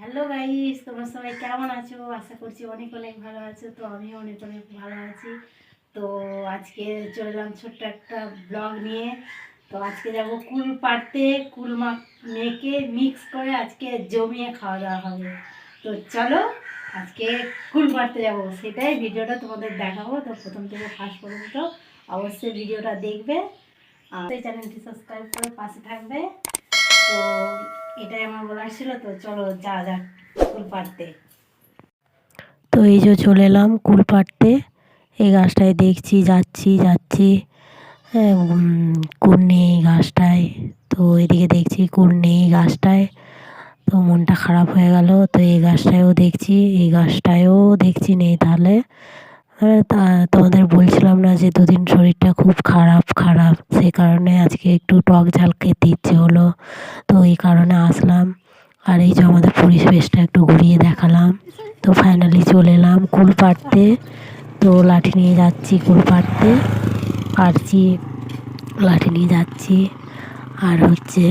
Hello guys তোমরা সবাই কেমন আছো? আশা করছি অনেক অনেক ভালো আছো। তো আমিও অনেক অনেক ভালো আছি। তো আজকে চলে এলাম ছোট্ট একটা ব্লগ নিয়ে। তো আজকে যাব কুল পাড়তে। কুল মা মেখে মিক্স করে আজকে জমিয়ে খাওয়া দাওয়া হবে। তো চলো আজকে কুল পাড়তে যাব। সেটাই ভিডিওটা তোমাদের দেখাবো। তো প্রথম থেকে ফার্স্ট পর্যন্ত অবশ্যই ভিডিওটা দেখবে। আর চ্যানেলটি সাবস্ক্রাইব করে পাশে থাকবে। তো এটাই আমার বলার ছিল, তো চলো যা যাক ফুল পাড়তে তো এই যে চলে এলাম কুল পাড়তে এই গাছটায় দেখছি, যাচ্ছি যাচ্ছি। হ্যাঁ কুল নেই গাছটায়, তো এদিকে দেখছি কুল নেই গাছটায়। তো মনটা খারাপ হয়ে গেল, তো এই গাছটায়ও দেখছি, এই গাছটায়ও দেখছি নেই তাহলে। তা, তোমাদের বলছিলাম না যে দুদিন শরীরটা খুব খারাপ খারাপ। সেই কারণে আজকে একটু টক ঝাল খেতে ইচ্ছে হলো। তো এই কারণে আসলাম। আর এই যে আমাদের পরিবেশটা একটু ঘুরিয়ে দেখালাম। তো ফাইনালি চলে এলাম কুল পাড়তে তো লাঠি নিয়ে যাচ্ছি কুল পাড়তে পারছি, লাঠি নিয়ে যাচ্ছি। আর হচ্ছে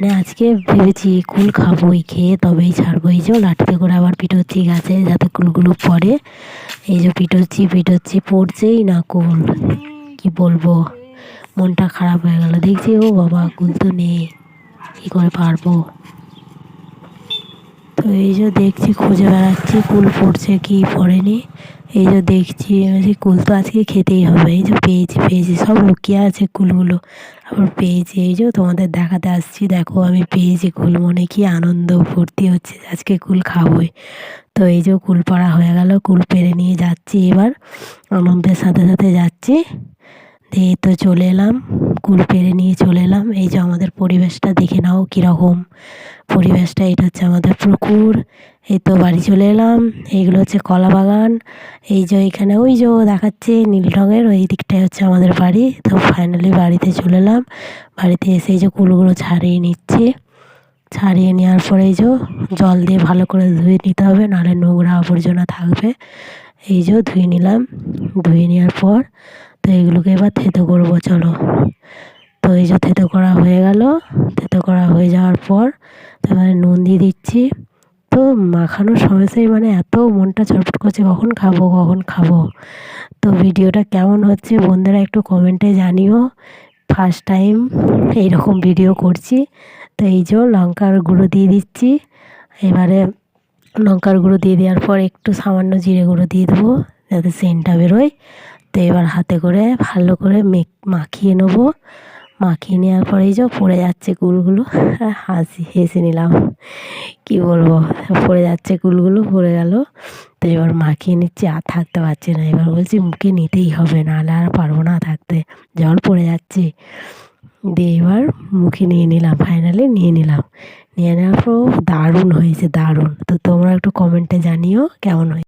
মানে আজকে ভেবেছি কুল খাব খাবোই, খেয়ে তবেই ছাড়বো। এই যে লাঠিতে করে আবার পিটোচ্ছি গাছে যাতে কুলগুলো পড়ে। এই যে পিটোচ্ছি পিটোচ্ছি, পড়ছেই না কুল। কি বলব? মনটা খারাপ হয়ে গেল। দেখছি ও বাবা, কুল তো নেই। কী করে পারব? তো এই যে দেখছি খুঁজে বেড়াচ্ছি, কুল পড়ছে কি পড়েনি। এই যে দেখছি বলছি, কুল তো আজকে খেতেই হবে। এই যে পেয়েছি পেয়েছি, সব লুকিয়ে আছে কুলগুলো। আবার পেয়েছি, এই যে তোমাদের দেখাতে আসছি। দেখো, আমি পেয়েছি কুল, মনে কি আনন্দ ফুর্তি হচ্ছে আজকে কুল খাবোই। তো এই যে কুল পাড়া হয়ে গেল, কুল পেরে নিয়ে যাচ্ছি এবার। আনন্দের সাথে সাথে যাচ্ছি। দিয়ে তো চলে এলাম, কুল পেরে নিয়ে চলে এলাম। এই যে আমাদের পরিবেশটা, দেখে নাও কীরকম পরিবেশটা। এটা হচ্ছে আমাদের পুকুর, এই তো বাড়ি চলে এলাম। এইগুলো হচ্ছে কলা বাগান। এই যে এখানে, ওই যে দেখাচ্ছে নীল রঙের, ওই দিকটাই হচ্ছে আমাদের বাড়ি। তো ফাইনালি বাড়িতে চলে এলাম। বাড়িতে এসে এই যে কুলগুলো ছাড়িয়ে নিচ্ছি। ছাড়িয়ে নেওয়ার পরে এই যে জল দিয়ে ভালো করে ধুয়ে নিতে হবে, নাহলে নোংরা আবর্জনা থাকবে। এই যে ধুয়ে নিলাম। ধুয়ে নেওয়ার পর তো এগুলোকে এবার থেতো করব, চলো। তো এই যে থেতো করা হয়ে গেল। থেতো করা হয়ে যাওয়ার পর তারপরে নুন দিয়ে দিচ্ছি। তো মাখানোর সমস্যায় মানে এত মনটা ছটফট করছে, কখন খাব কখন খাব। তো ভিডিওটা কেমন হচ্ছে বন্ধুরা একটু কমেন্টে জানিও। ফার্স্ট টাইম এইরকম ভিডিও করছি। তো এই যে লঙ্কার গুঁড়ো দিয়ে দিচ্ছি। এবারে লঙ্কার গুঁড়ো দিয়ে দেওয়ার পর একটু সামান্য জিরে গুঁড়ো দিয়ে দেবো, যাতে সেন্টটা বেরোয়। তো এবার হাতে করে ভালো করে মাখিয়ে নেব। মাখিয়ে নেওয়ার পরেই যে পড়ে যাচ্ছে কুলগুলো হাসি, হেসে নিলাম। কি বলব? পড়ে যাচ্ছে কুলগুলো পড়ে গেল। তো এবার মাখিয়ে নিচ্ছি, আর থাকতে পারছি না। এবার বলছি, মুখে নিতেই হবে, নাহলে আর পারব না থাকতে। জল পড়ে যাচ্ছে। দিয়ে এবার মুখে নিয়ে নিলাম ফাইনালি নিয়ে নিলাম। নিয়ে নেওয়ার পর দারুণ হয়েছে, দারুণ। তো তোমরা একটু কমেন্টে জানিও, কেমন হয়েছে।